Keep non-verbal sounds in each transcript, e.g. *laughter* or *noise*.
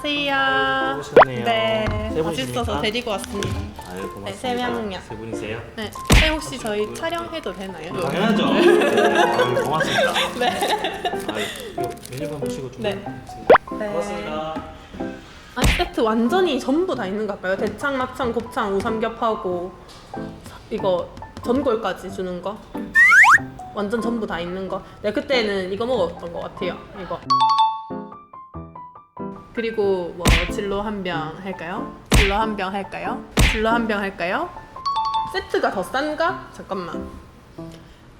안녕하세요. 오셨네요. 네, 세 분이십니까? 맛있어서 데리고 왔습니다. 아유 고맙습니다. 네, 세 명이요. 세 분이세요? 네, 네 혹시 저희 촬영해도 되나요? 당연하죠. 네, 아유, 고맙습니다. 네. 아유, 이거 메뉴판 보시고 좀. 네. 해주세요. 네. 고맙습니다. 아니 세트 완전히 전부 다 있는 것 같아요. 대창, 막창, 곱창, 우삼겹하고 이거 전골까지 주는 거. 완전 전부 다 있는 거. 네 그때는 이거 먹었던 것 같아요. 이거. 그리고 뭐 진로 한 병 할까요? 진로 한 병 할까요? 진로 한 병 할까요? 세트가 더 싼가? 잠깐만.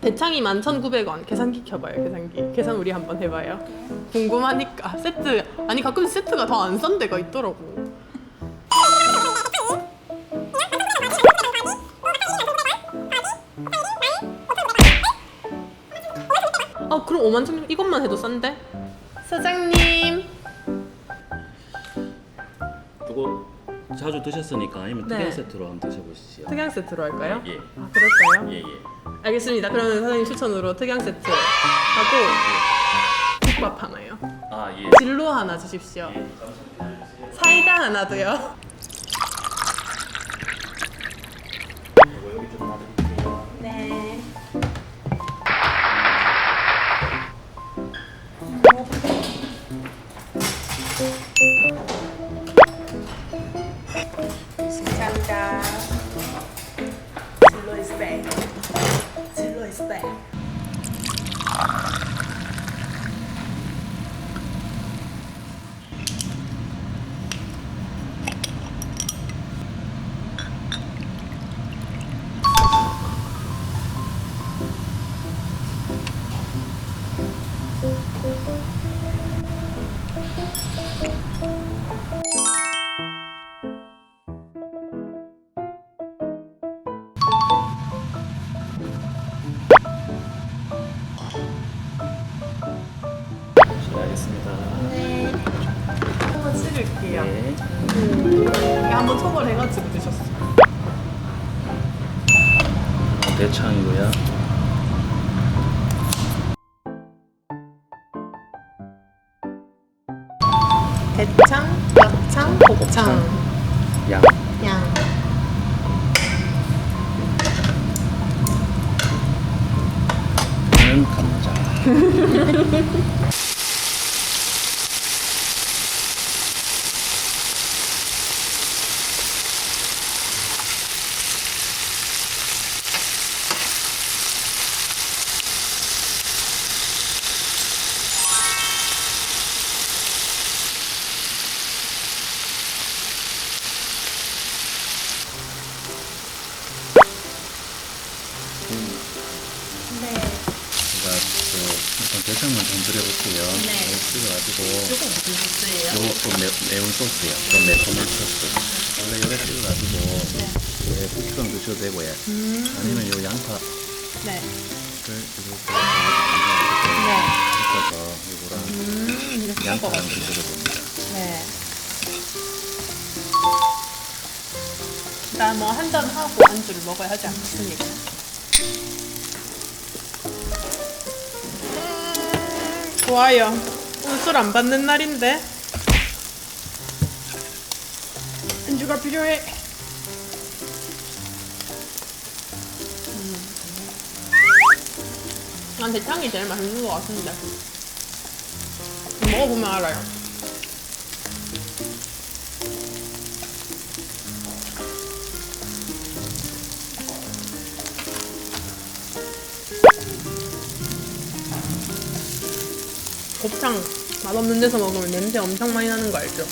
대창이 11,900원. 계산기 켜봐요, 계산기. 계산 우리 한번 해봐요. 궁금하니까. 세트, 아니 가끔 세트가 더 안 싼 데가 있더라고. 아, 그럼 5만 천 이것만 해도 싼데? 사장님. 이거 자주 드셨으니까 아니면 네. 특별 세트로 한번 드셔보시죠. 특양 세트로 할까요? 예. 아, 그럴까요? 예, 예. 알겠습니다. 그러면 사장님 추천으로 특양 세트 하고 국밥 하나요. 아, 예. 진로 하나 주십시오. 사이다 하나 도요. 실례하겠습니다. 네. 한번 찍을게요. 네. 이게 한번 초벌해가지고 드셨어요. 대창이고요. 대창, 막창, 곱창, 양. 양. 는 감자. *laughs* 대창만 좀 드려볼게요. 네. 찍어가지고 이거 무슨 소스예요? 요거 또 매, 매운 소스요. 좀 매콤한 소스. 원래 요래 찍어가지고 예, 국수랑 드셔도 되고요. 음. 아니면 요 양파를 네. 이렇게 네. 섞어서 이거랑 음, 이렇게 양파랑. 드셔도 됩니다. 네. 일단 뭐 한 잔 하고 안주를 먹어야 하지 않겠습니까? 좋아요. 오늘 술 안 받는 날인데. 안주가 필요해. 음. 난 대창이 제일 맛있는 것 같은데. 먹어보면 알아요. 곱창 맛없는 데서 먹으면 냄새 엄청 많이 나는 거 알죠?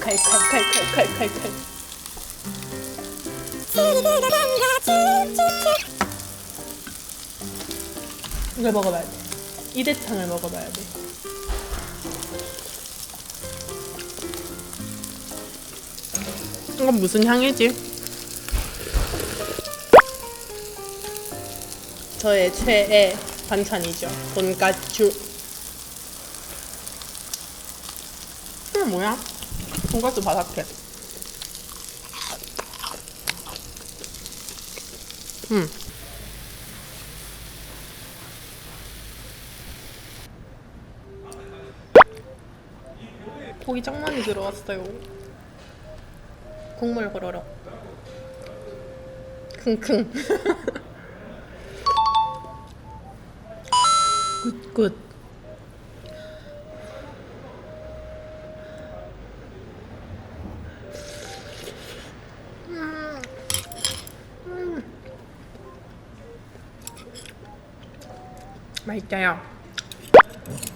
칼칼칼칼칼칼칼 이걸 먹어봐야 돼. 이대창을 먹어봐야 돼. 이건 무슨 향이지? 저의 최애 반찬이죠. 돈까츠. 이게 뭐야? 돈까스 바삭해. 음. 고기 짱 많이 들어왔어요. 국물 고로록. 킁킁. *laughs* 굿굿. 맛있어요.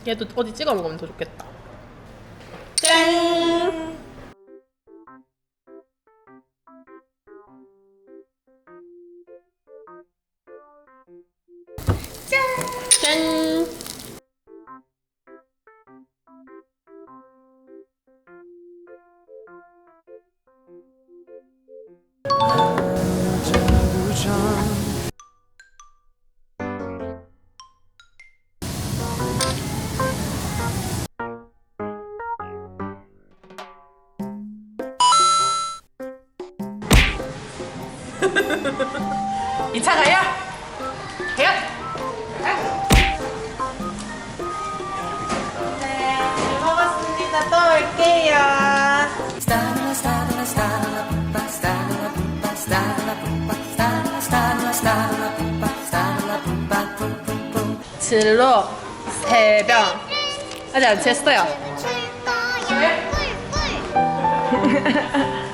얘도 어디 찍어 먹으면 더 좋겠다. 차 가요? 가요? 네, 잘 먹었습니다. 또 올게요. 진로 세병 아직 안 꿀꿀